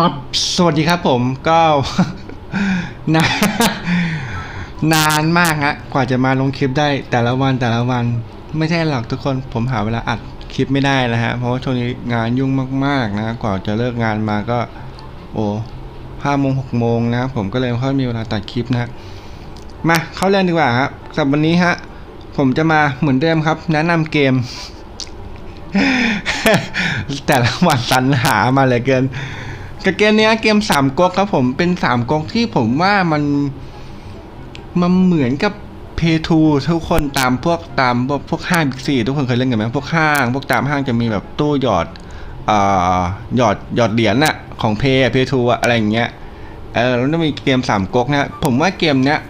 ครับสวัสดีครับผมก็นานนานมากฮะกว่าจะมาลงคลิปได้แต่ละวันแต่ละวัน ไม่ใช่หรอกทุกคนผมหาเวลาอัดคลิปไม่ได้นะฮะเพราะว่าช่วงนี้งานยุ่งมากๆนะกว่าจะเลิกงานมาก็ โอ้ห้าโมงหกโมงนะผมก็เลยไม่ค่อยมีเวลาตัดคลิปนะมาเข้าเรื่องดีกว่าครับสำหรับวันนี้ฮะผมจะมาเหมือนเดิมครับ แนะนำเกม แต่ละวันสรรหามาเหลือเกิน กเกมเนี้ยเกมสามก๊กครับผมเป็นสามก๊กที่ผมว่ามันมันเหมือนกับเพทูทุกคนตามพวกตามพวกพวกห้างบิ๊กซีทุกคนเคยเล่นกันไหมพวกห้าง พวกตามห้างจะมีแบบตู้หยอดเอ่อหยอดหยอดเหรียญน่ะของเพย์เพทูอะไรอย่างเงี้ยเออแล้วจะมีเกมสามก๊กนะผมว่าเกมเนี้ย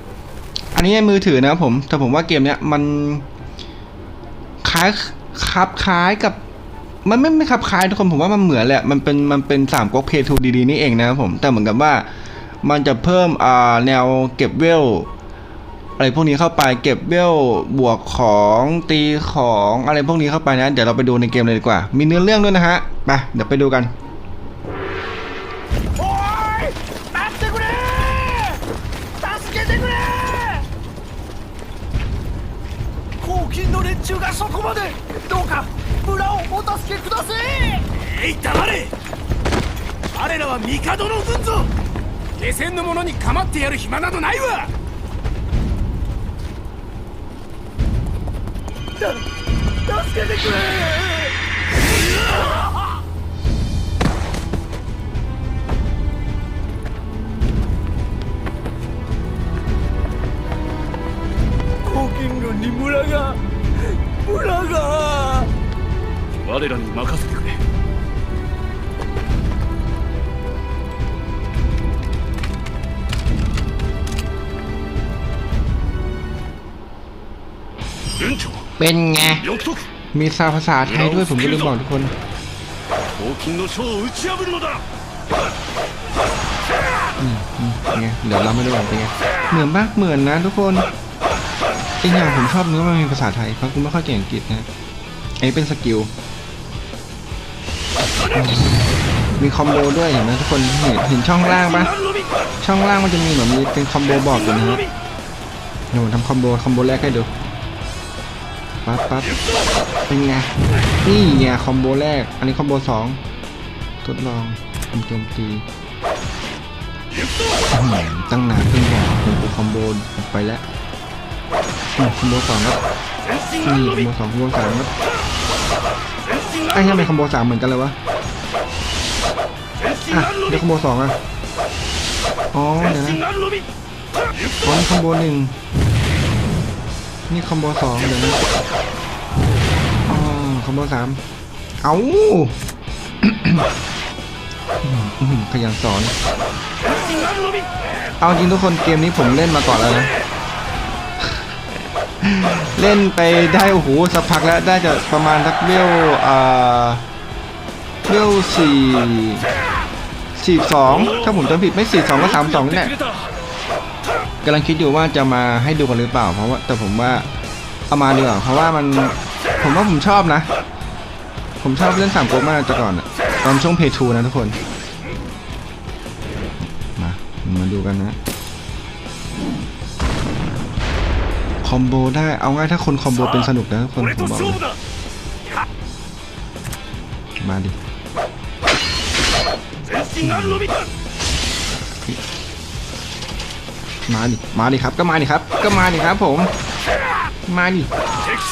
อันนี้ในมือถือนะครับผมแต่ผมว่าเกมเนี้ยมันคล้ายคลับคล้ายกับ มันไม่ไม่คลับคล้ายทุกคนผมว่ามันเหมือนแหละมันเป็นมันเป็นสามก๊กเพทูดีๆนี่เองนะครับผมแต่เหมือนกับว่ามันจะเพิ่มอ่าแนวเก็บเวลอะไรพวกนี้เข้าไปเก็บเวลบวกของตีของอะไรพวกนี้เข้าไปนะเดี๋ยวเราไปดูในเกมเลยดีกว่า มีเนื้อเรื่องด้วยนะฮะไปเดี๋ยวไปดูกัน おい待ってくれ助けてくれ黄金の連中がそこまでどうか村を お助けください。えい黙れ。我らは帝の軍ぞ。下船の者に構ってやる暇などないわ。だ助けてくれ。黄金軍に村が村が我らに任せてくれ連長 เป็นไง 翌徳 มีซาวภาษาไทยด้วยผมก็ลืมบอกทุกคน 黄金の章を打ち破るのだ เป็นไงเดี๋ยวเราไม่รู้ว่าเป็นไงเหมือนมากเหมือนนะทุกคนอีกอย่างผมชอบเนื้อมันมีภาษาไทยเพราะกูไม่ค่อยเก่งอังกฤษนะอันนี้เป็นสกิลอื มีคอมโบด้วยเห็นไหมทุกคนเห็นเห็นช่องล่างปะช่องล่างมันจะมีเหมือนมีเป็นคอมโบบอกอยู่นะฮะเทำคอมโบคอมโบแรกให้ดูปั๊บปั๊บเป็นไงนี่ไงคอมโบแรก อันนี้คอมโบสองทดลองทำโจมตีตั้งนานเพิ่งบอกผมกูคอมโบไปแล้วคอมโบสองครับนี่คอมโบสองคอมโบสามครับไอ้ยังเป็นคอมโบสามเหมือนกันเลยวะ อะเดี๋ยวขโมยสองอะ อ๋อเดี๋ยวนะอ๋อคอมโบหนึ่งนี่คอมโบสองเดี๋ยวนะอ๋อคอมโบสามเอาขยันสอน เอาจริงทุกคนเกมนี้ผมเล่นมาก่อนแล้วนะ เล่นไปได้โอ้โหสักพักแล้วได้จะประมาณสักเลี้ยวอ่า เรียวสี่สี่สองถ้าผมจำผิดไม่สี่สองก็สามสองเนี่ยกำลังคิดอยู่ว่าจะมาให้ดูกันหรือเปล่า เพราะว่าแต่ผมว่าเอามาดีกว่าเพราะว่ามันผมว่าผมชอบนะ ผมชอบเล่นสามโกมากแต่ก่อนอะตอนช่วงเพทูนะทุกคน มามาดูกันนะคอมโบได้เอาง่ายถ้าคนคอมโบเป็นสนุกนะทุกคนผมบอกเลยมาดิ มาดิ มาดิครับ ก็มาดิครับ ก็มาดิครับผม มาดิ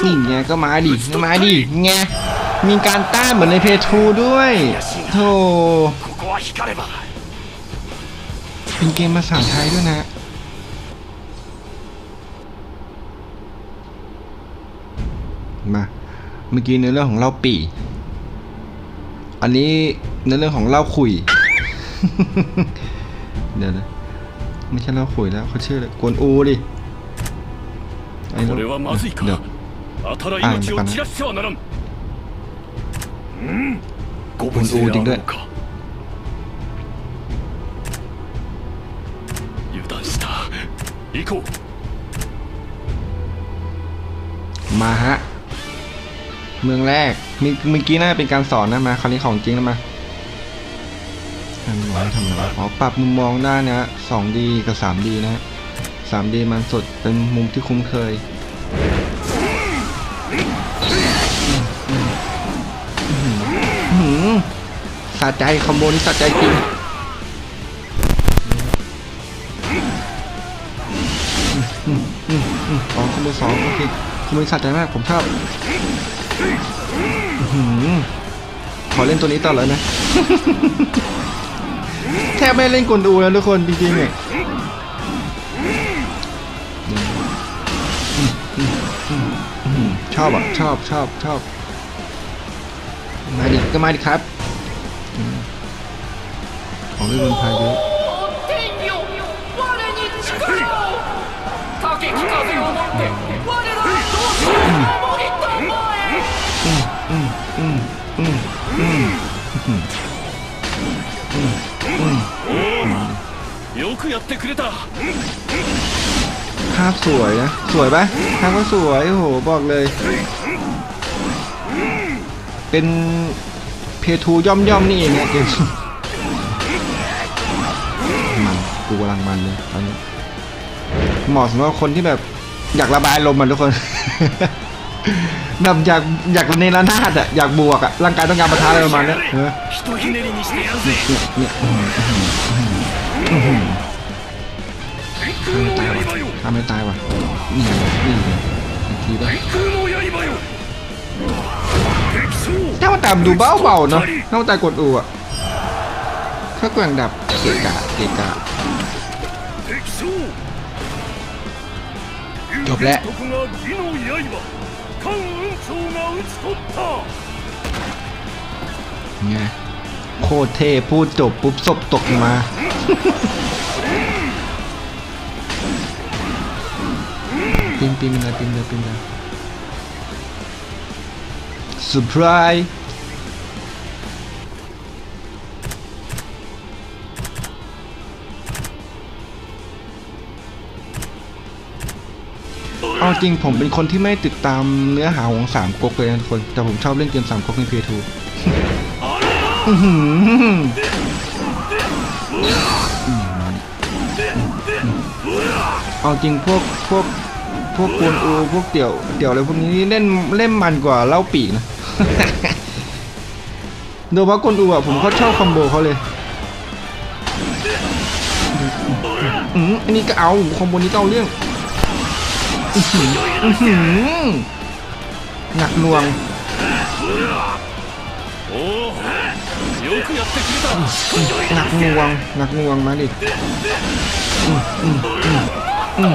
นี่ไงก็มาดิ มาดิไงมีการต้านเหมือนในเพทูด้วยโธ่เป็นเกมภาษาไทยด้วยนะมาเมื่อกี้ในเรื่องของเล่าปี่ อันนี้ในเรื่องของเล่าคุย เดี๋ยวนะไม่ใช่เราขุยแล้วเขาชื่อเลยกวนอูดิไอ้เราเดี๋ยวอ่านกันนะกวนอูจริงด้วยมาฮะ เมืองแรกเมื่อกี้น่าเป็นการสอนนะมาคราวนี้ของจริงแล้วมา ทำอะไรทำอะไรอ๋อปรับมุมมองได้นะฮะ 2D กับ 3D นะฮะ 3D มันสดเป็นมุมที่คุ้นเคยสะใจคอมโบนี้สะใจจริงอืมอืมอืมอ๋อคอมโบสองโอเคคอมโบสะใจมาก ผมชอบอื้อหือขอเล่นตัวนี้ต่อเลยนะ แทบไม่เล่นกลดูแล้วทุกคนจริงๆเนี่ยชอบอะชอบชอบชอบมาดิก็มาดิครับของเล่นคนไทยเยอะอืมอืมอืมอืมอืม くやってくれた ภาพสวยนะ สวยปะภาพก็สวย โอ้โห บอกเลย เป็นเพทูย่อมย่อมๆนี่เองเนี่ยเกมมันกูกำลังมันเลยตอนนี้เหมาะสำหรับคนที่แบบ อยากระบายลมมันทุกคน แบบอยากอยากในระนาดอะอยากบวกอะร่างกายต้องการประทะอะไรประมาณเนี้ยเออ ひとひねりにしてやるぜ เนี่ยเนี่ย ทำไม่ตายว่ะนี่นี่ทีได้ถ้ามาตามดูเบาเบาเนาะถ้ามาตายกดอูอะถ้าแกว่งดับเกกะเกกะจบแล้วไงโคเทพูดจบปุ๊บศพตกมา ปินปินเลยปินเลยปินเลยเซอร์ไพรส์เอาจริงผมเป็นคนที่ไม่ติดตามเนื้อหาของสามก๊กเลยนะทุกคน แต่ผมชอบเล่นเกมสามก๊กใน P2 อื้อหือเอาจริงพวกพวก พวกกวนอูพวกเตี่ยวเตี่ยวอะไรพวกนี้เล่นเล่นมันกว่าเล่าปีกนะโดยเฉพาะกวนอูอะผมเขาชอบคอมโบเขาเลยอืมอันนี้ก็เอาคอมโบนี้ก็เอาเรื่องหนักหน่วงหนักหน่วงหนักหน่วงมาดิอืมอืมอืม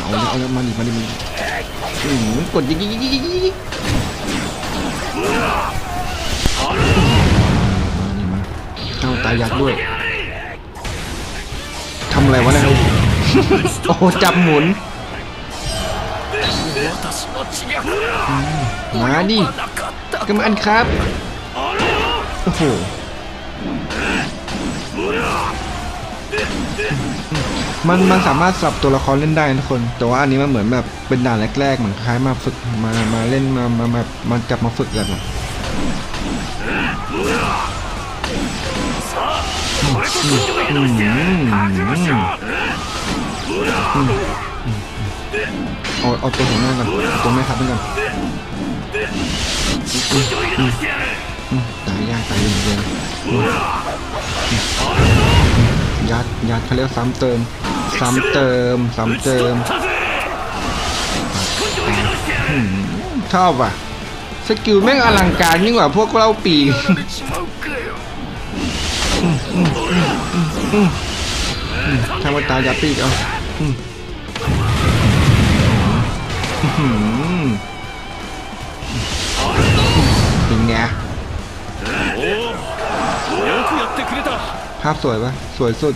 เอาแลยเอาเลยมาดิมาดิมาดิอืมกดยิงยิงยิงยิงยิงเอาตายยักษ์ด้วยทำอะไรวะเนี่ยโอ้จับหมุนมาดิกำอันครับ โอ้โห มันมันสามารถสับตัวละครเล่นได้นะคน แต่ว่าอันนี้มันเหมือนแบบเป็นด่านแรกๆเหมือนคล้ายมาฝึกมามาเล่นมามาแมามาจับมาฝึกกันอะเอาเอาตัวหังหน้กันตัวแม่รับด้วยกันตายยากตายอยู่เหมือนเดิมยัดยัดเขาเรียกซ้ำเติม ซ้ำเติม ซ้ำเติมชอบอะ สกิลแม่งอลังการยิ่งกว่าพวกเราปีทำมาตายาปีกเอาจริงไงภาพสวยปะสวยสุด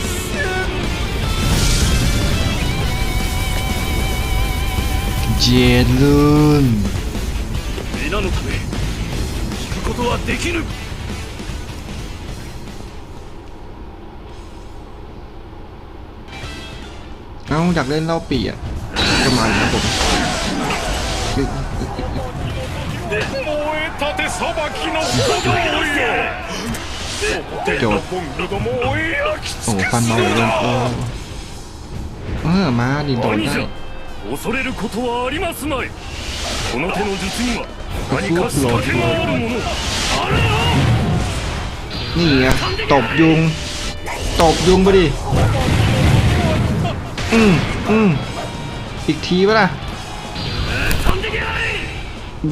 เจลูน 皆のため聞くことはできぬ เอ้าอยากเล่นเล่าปีอ่ะก็มาครับผม 燃えたて裁きの炎よデちょラボンルどもを焼き โอ้ 尽く ฟัน せ เมาเหลือเกินเออเออมาดิโดน 兄 ได้ 者 恐れることはありますまいこの手の術には何か仕掛けがあるものあれよ นี่ไงตบยุง ตบยุงไปดิ อืมอืมอีกทีปะล่ะ 飛んでけない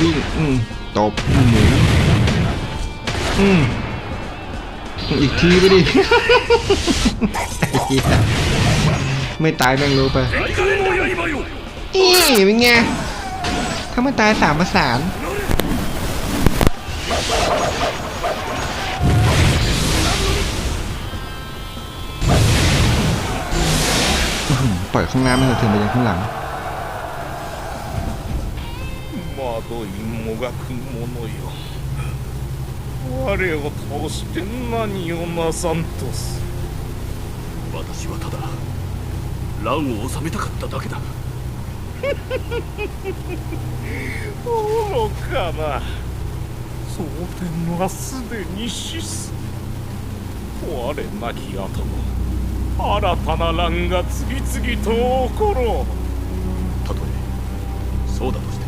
วิ่ง อืมตบหมูอืมอีกทีไปดิ ไอ้เหี้ยไม่ตายแม่งรู้ไป 天空の刃よ นี่เป็นไง ถ้ามันตายสามประสาน อื้อหือปล่อยข้างหน้าไม่เถอะถึงไปยังข้างหลัง 惑いもがく者よ我を倒して何をなさんとす私はただ乱を収めたかっただけだ 愚かな。蒼天はすでに死す。我なき後も新たな乱が次々と起ころう。たとえそうだとして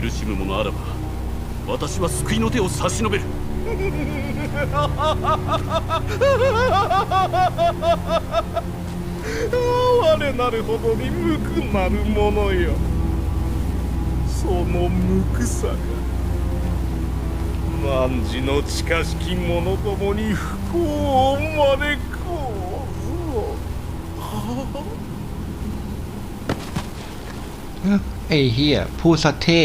苦しむ者あらば私は救いの手を差し伸べる。哀れなるほどに無くなるものよその無くさが汝の近しき者どもに不幸を招こう ไอ้เฮียพูดสะเท่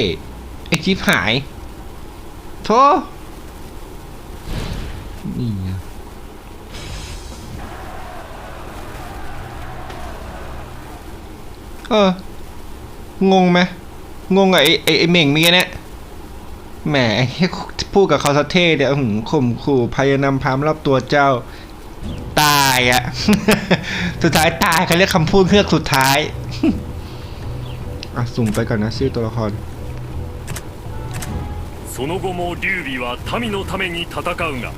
ไอ้ชิบหายโธ่ เออ งงไหมงงกับไอ้ไอ้ไอ้เหม่งเมียเนี่ยแหมไอ้เหี้ยพูดกับเขาสะเท่เดี๋ยวหึงข่มขู่พยายามพามรอบตัวเจ้า ตายอะ สุดท้ายตายเขาเรียกคำพูดเครือกสุดท้าย อ่ะสุ่มไปก่อนนะชื่อตัวละคร その後も劉備は民のために戦うが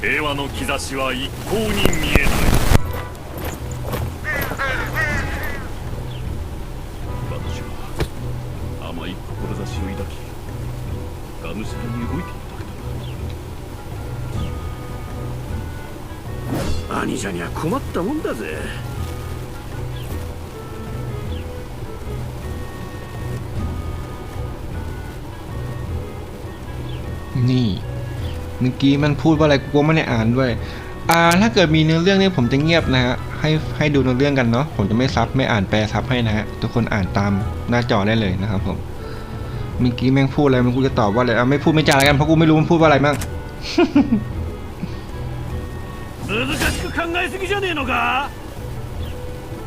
平和の兆しは一向に見えない を抱きがむしゃらに動いていただけだ兄者には困ったもんだぜ นี่ เมื่อกี้มันพูดว่าอะไรกูก็ไม่ได้อ่านด้วย อ่า ถ้าเกิดมีเนื้อเรื่องเนี่ยผมจะเงียบนะฮะ ให้ให้ดูเนื้อเรื่องกันเนาะ ผมจะไม่ซับไม่อ่านแปลซับให้นะฮะ ทุกคนอ่านตามหน้าจอได้เลยนะครับผม เมื่อกี้แม่งพูดอะไรมันกูจะตอบว่าอะไรอ่ะไม่พูดไม่จาอะไรกันเพราะกูไม่รู้มันพูดว่าอะไรมั่ง 難しく考えすぎじゃねえのか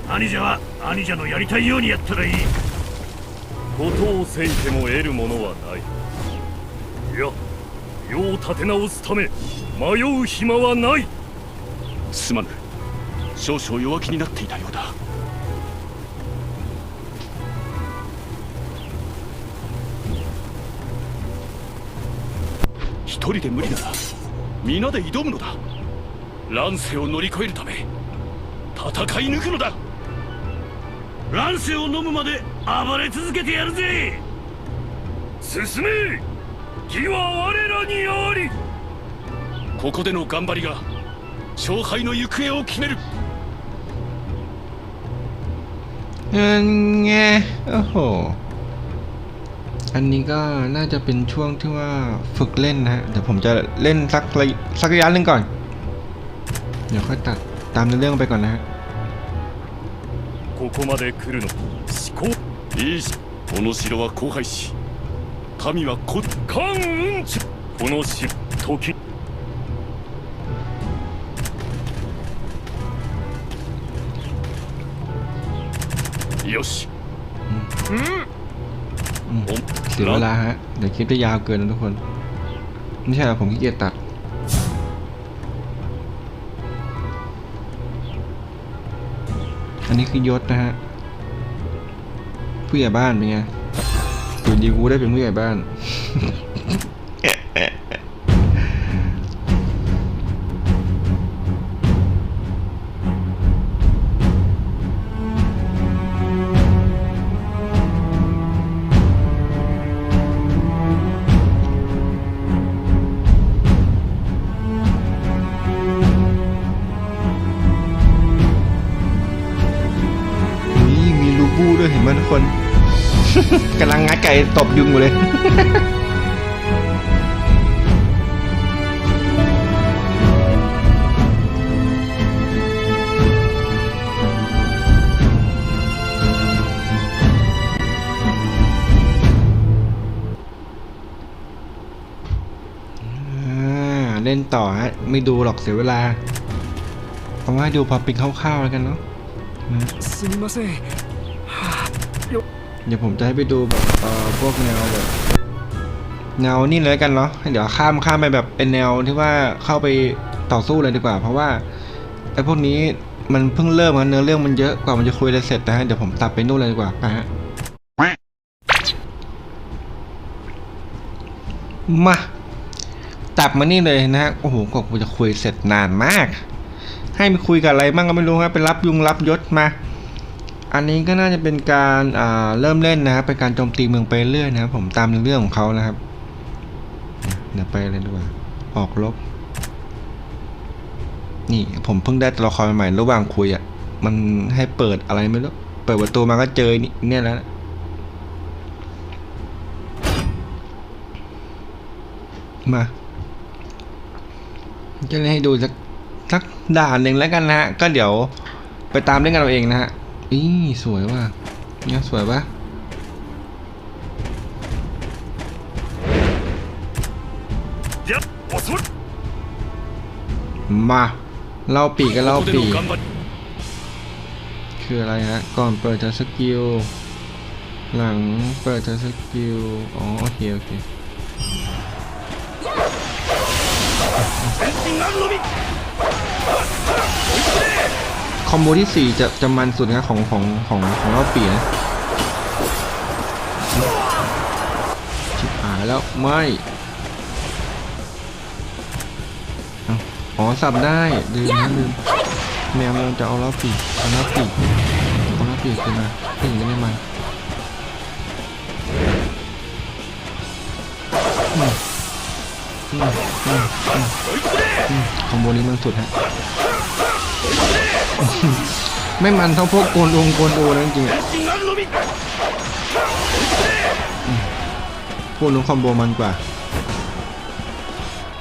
兄者は兄者のやりたいようにやったらいい事をせいても得るものはないいや世を立て直すため迷う暇はないすまぬ少々弱気になっていたようだ 人で無理なら皆で挑むのだ。乱世を乗り越えるため戦い抜くのだ。乱世を飲むまで暴れ続けてやるぜ。進め。義は我らにあり。ここでの頑張りが勝敗の行方を決める。うん yeah. อันนี้ก็น่าจะเป็นช่วงที่ว่าฝึกเล่นนะฮะ เดี๋ยวผมจะเล่นสักระสักระยะหนึ่งก่อน เดี๋ยวค่อยตัดตามเรื่องไปก่อนนะฮะここまで来るの思考いいしこの城は荒廃し民はこ関雲中この城時よし มเสียเวลาฮะ เดี๋ยวคลิปจะยาวเกินนะทุกคน ไม่ใช่หรอผมขี้เกียจตัด อันนี้คือยศนะฮะ ผู้ใหญ่บ้านเป็นไงอยู่ดีกูได้เป็นผู้ใหญ่บ้านนี่ ตบยุงอยู่เลย อ่าเล่นต่อฮะ ไม่ดูหรอกเสียเวลาเอาว่าดูพอเป็นคร่าวๆแล้วกันเนาะนะ すみません เดี๋ยวผมจะให้ไปดูแบบเอ่อพวกแนวแบบแนวนี่เลยกันเนาะเดี๋ยวข้ามข้ามไปแบบเป็นแนวที่ว่าเข้าไปต่อสู้เลยดีกว่า เพราะว่าไอ้พวกนี้มันเพิ่งเริ่มกันเนื้อเรื่องมันเยอะกว่ามันจะคุยอะไรเสร็จนะฮะเดี๋ยวผมตัดไปนู่นเลยดีกว่าไปฮะมาตับมานี่เลยนะฮะโอ้โหกว่าจะคุยเสร็จนานมาก ให้ไปคุยกับอะไรบ้างก็ไม่รู้ครับไปรับยุงรับยศมา อันนี้ก็น่าจะเป็นการเริ่มเล่นนะครับเป็นการโจมตีเมืองไปเรื่อยนะครับ ผมตามเรื่องของเขานะครับ เดี๋ยวไปเลยดีกว่า ออกลบ นี่ผมเพิ่งได้ตัวละครใหม่ระหว่างคุยอะ่ะ มันให้เปิดอะไรไม่รู้ เปิดประตูมาก็เจอนี่เนี่ยแล้วนะมาจะให้ดูสักสักด่านหนึ่งแล้วกันนะฮะ ก็เดี๋ยวไปตามเล่นกันเราเองนะฮะ อีสวยว่ะเนี่ยสวยปะมาเล่าปีกกันเล่าปีกคืออะไรฮะ ก่อนเปิดจะสกิล หลังเปิดจะสกิล อ๋อ โอเค โอเคเคอมโบที่ 4 จะจะมันสุดนะของของของของเล่าปีนะชิบหายแล้วไม่เอ้าอ๋อสับได้ลืมนะลืมแมวมันจะเอาเล่าปีเอาเล่าปีเอาเล่าปีขึ้นมาถึงจะไม่มันอืมอืมอืมอืมอืมคอมโบนี้มันสุดฮะ ไม่มันเท่าพวกโกนองโกนโอนะจริงๆพูกนลงคอมโบมันกว่า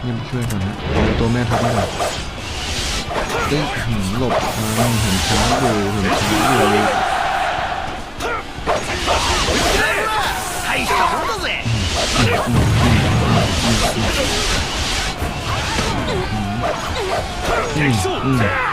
ยังช่วยก่อนนะตัวแม่ทับมาก่อนเด้งหลบอ่าเห็นช้าอยู่เห็นช้าอยู่อืมอืม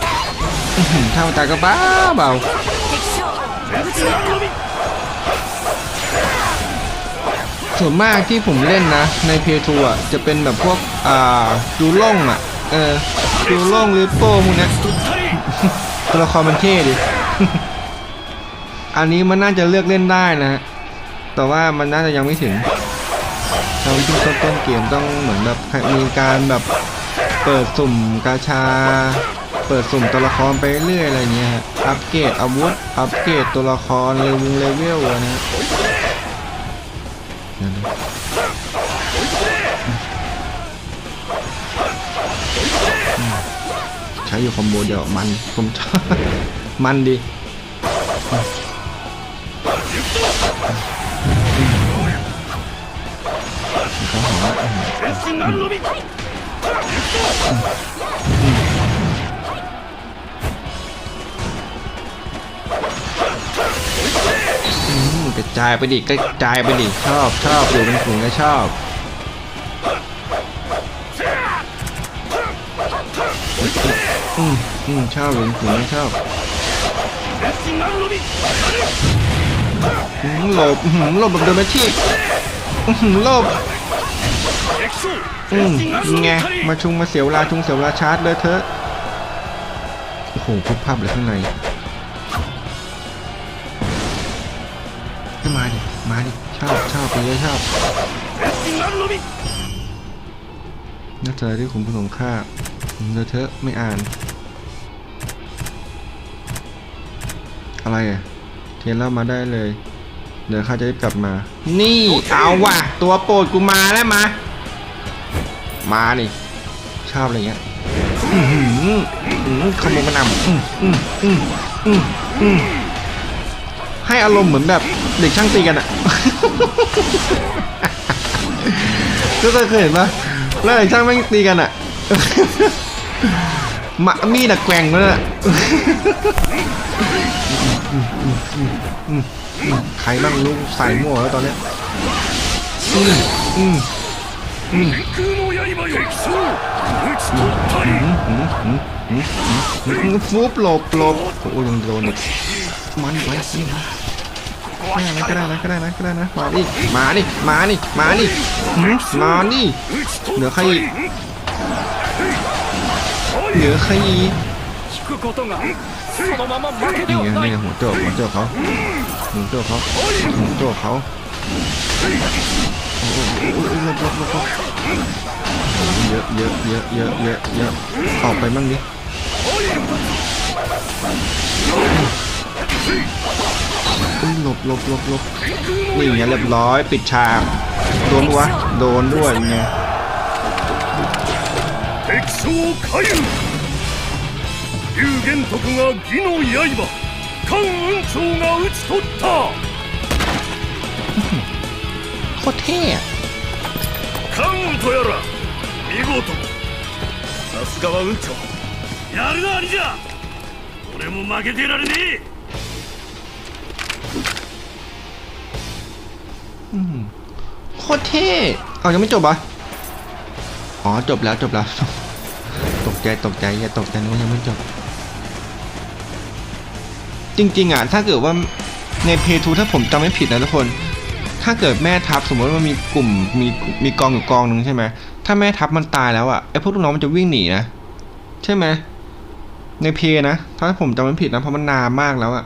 ข้าตาก็บ้าเบาส่วนมากที่ผมเล่นนะ ในเพย์ทูอะจะเป็นแบบพวก อ่าดูล่องอะ เออดูล่องหรือโป้พวกเนี้ยตัวละครมันเท่ดิ อันนี้มันน่าจะเลือกเล่นได้นะฮะ แต่ว่ามันน่าจะยังไม่ถึงเราที่ต้นต้นเกมต้องเหมือนแบบมีการแบบเปิดสุ่มกาชา เปิดสุ่มตัวละครไปเรื่อยอะไรเงี้ยฮะอัปเกรดอาวุธ อัปเกรดตัวละครเลเวลเลเวลอะนะใช้อยู่คอมโบเดียวมันผมชอบมันดีเขาหา ระจายไปดิกระจายไปดิชอบชอบอยู่เป็นกลุ่มก็ชอบอืมอืมชอบอยู่เป็นกลุ่มก็ชอบหลบหลบแบบเดินมาที่หลบอืมไงมาชุงมาเสียเวลาชุงเสียเวลาชาร์จเลยเถอะโอ้โหพบภาพเลยข้างใน มาดิ มาดิ ชอบชอบไปเลยชอบน่าจะที่ขุมผสมค่าเดอเทอไม่อ่าน อะไรอะ เทนเล่ามาได้เลย เดี๋ยวข้าจะรีบกลับมา นี่ เอาว่ะ ตัวโปรดกูมาแล้วมา มานี่ ชอบอะไรเงี้ยขโมยกระนำ ให้อารมณ์เหมือนแบบเด็กช่างตีกันอะ ก็เคยเห็นปะแล้วเด็กช่างแม่งตีกันอะ มามีดอะแกว่งเลยอะ ใครบ้างลูกใส่หมั่วแล้วตอนเนี้ยอืมอืมอืม 空の刃よ敵将討ち取ったり ฟุบหลบหลบโอ้ยยังโดนอีก มันไปนี่นก็ได้นะก็ได้นะก็ได้นะมาดิมาดิมาดิมาดิมาดิเหนือใครเหนือใครอีกนี่งนี่หัวโจกหัวโจกเขาหัวโจกเขาหัวโจกเขาเยอะเยอะเยอะเยอะเยอะเยอะออกไปมั่งดิ หลบหลบหลบหลบนี่ไงเรียบร้อยปิดฉากโดนปะวะโดนด้วยไง 敵将海運龍玄徳が義の刃関雲長が討ち取った โคตรเท่อะ 関羽とやら見事さすがは雲長やるな兄者俺も負けてられねえ โคตรเท่เอายังไม่จบอะอ๋อจบแล้วจบแล้ว ตกใจตกใจอย่าตกใจนึกว่ายังไม่จบ จริงๆอะถ้าเกิดว่าในเพทูถ้าผมจำไม่ผิดนะทุกคน ถ้าเกิดแม่ทัพสมมติว่ามีกลุ่มมีมีกองอยู่กองหนึ่งใช่ไหมถ้าแม่ทัพมันตายแล้วอะไอ้พวกลูกน้องมันจะวิ่งหนีนะใช่ไหมในเพนะถ้าผมจำไม่ผิดนะเพราะมันนานมากแล้วอะ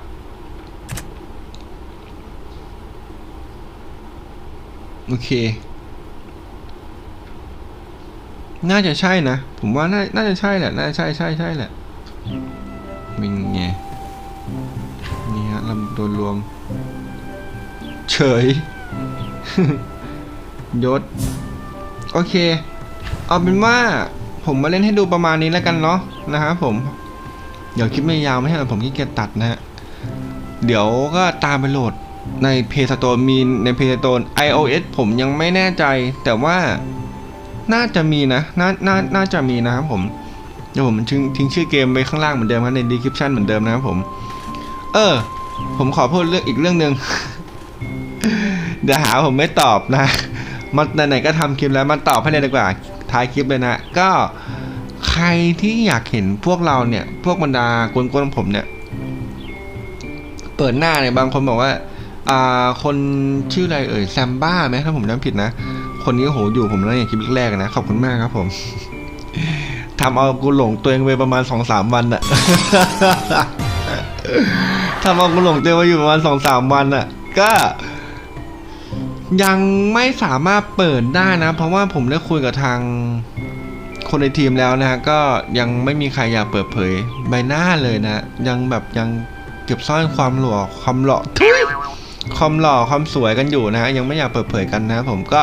โอเค น่าจะใช่นะ ผมว่าน่าน่าจะใช่แหละ น่าจะใช่ใช่ใช่แหละมิงไงนี่ฮะลำโดนรวม เฉย ยศ โอเค เอาเป็นว่าผมมาเล่นให้ดูประมาณนี้แล้วกันเนาะนะครับผม เดี๋ยวคลิปไม่ยาวไม่ใช่หรอผมขี้เกียจตัดนะฮะ เดี๋ยวก็ตามไปโหลด ใน Play Store มีใน Play Store iOS ผมยังไม่แน่ใจ แต่ว่าน่าจะมีนะน่าน่าน่าจะมีนะครับผมเดี๋ยวผมทิ้งทิ้งชื่อเกมไว้ข้างล่างเหมือนเดิมครับใน description เหมือนเดิมนะครับผม เออ ผมขอพูดเรื่องอีกเรื่องหนึ่งเดี๋ยวหาว่าผมไม่ตอบนะมาไหนๆก็ทำคลิปแล้วมาตอบให้เลยดีกว่าท้ายคลิปเลยนะ ก็ใครที่อยากเห็นพวกเราเนี่ย พวกบรรดากวนๆผมเนี่ย เปิดหน้าเนี่ยบางคนบอกว่า อ่าคนชื่ออะไรเอ่ยแซมบ้าไหมถ้าผมจำผิดนะ คนนี้โหอยู่ผมแล้วอย่างคลิปแรกๆนะ ขอบคุณมากครับผมทำเอากูหลงตัวเองไปประมาณสองสามวันอะทำเอากูหลงตัวเองไปอยู่ประมาณสองสามวันอะก็ยังไม่สามารถเปิดได้นะ เพราะว่าผมได้คุยกับทางคนในทีมแล้วนะฮะก็ยังไม่มีใครอยากเปิดเผยใบหน้าเลยนะ ยังแบบยังเก็บซ่อนความหล่อความหล่อทุย ความหล่อความสวยกันอยู่นะฮะยังไม่อยากเปิดเผยกันนะผมก็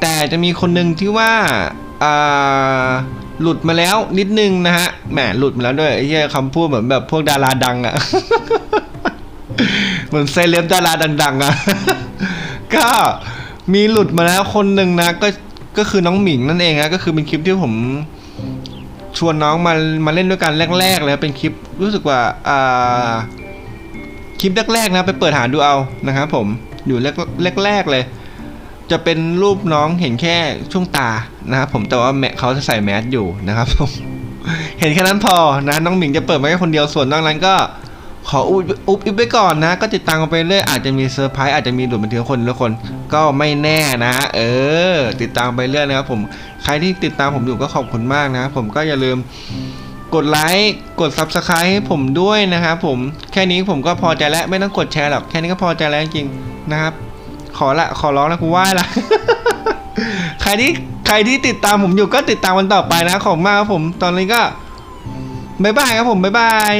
แต่จะมีคนหนึ่งที่ว่าอ่าหลุดมาแล้วนิดนึงนะฮะแหมหลุดมาแล้วด้วยไอ้เหี้ยคำพูดเหมือนแบบพวกดาราดังอะเหมือนเซเลบดาราดัง ๆอะก็มีหลุดมาแล้วคนหนึ่งนะก็ก็คือน้องหมิงนั่นเองนะก็คือเป็นคลิปที่ผมชวนน้องมามาเล่นด้วยกันแรกๆเลยเป็นคลิปรู้สึกว่าอ่า คลิปแรกๆนะไปเปิดหาดูเอานะครับผมอยู่แรกแรกๆเลย จะเป็นรูปน้องเห็นแค่ช่วงตานะครับผมแต่ว่าแมเขาจะใส่แมสอยู่นะครับผมเห็นแค่นั้นพอนะน้องหมิงจะเปิดมาแค่คนเดียวส่วนนอกนั้นก็ขออุบอุบอิบไว้ก่อนนะ ก็ติดตามกันไปเรื่อยอาจจะมีเซอร์ไพรส์อาจจะมีหลุดมาทีละคนละคน ก็ไม่แน่นะ เออ ติดตามไปเรื่อยนะครับผมใครที่ติดตามผมอยู่ก็ขอบคุณมากนะ ผมก็อย่าลืม กดไลค์กด Subscribe ให้ผมด้วยนะครับผมแค่นี้ผมก็พอใจแล้วไม่ต้องกดแชร์หรอกแค่นี้ก็พอใจแล้วจริงๆนะครับ ขอละขอร้องนะกูไหว้ละใครที่ใครที่ติดตามผมอยู่ก็ติดตามวันต่อไปนะขอบมากครับผมตอนนี้ก็บ๊ายบายครับผมบ๊ายบาย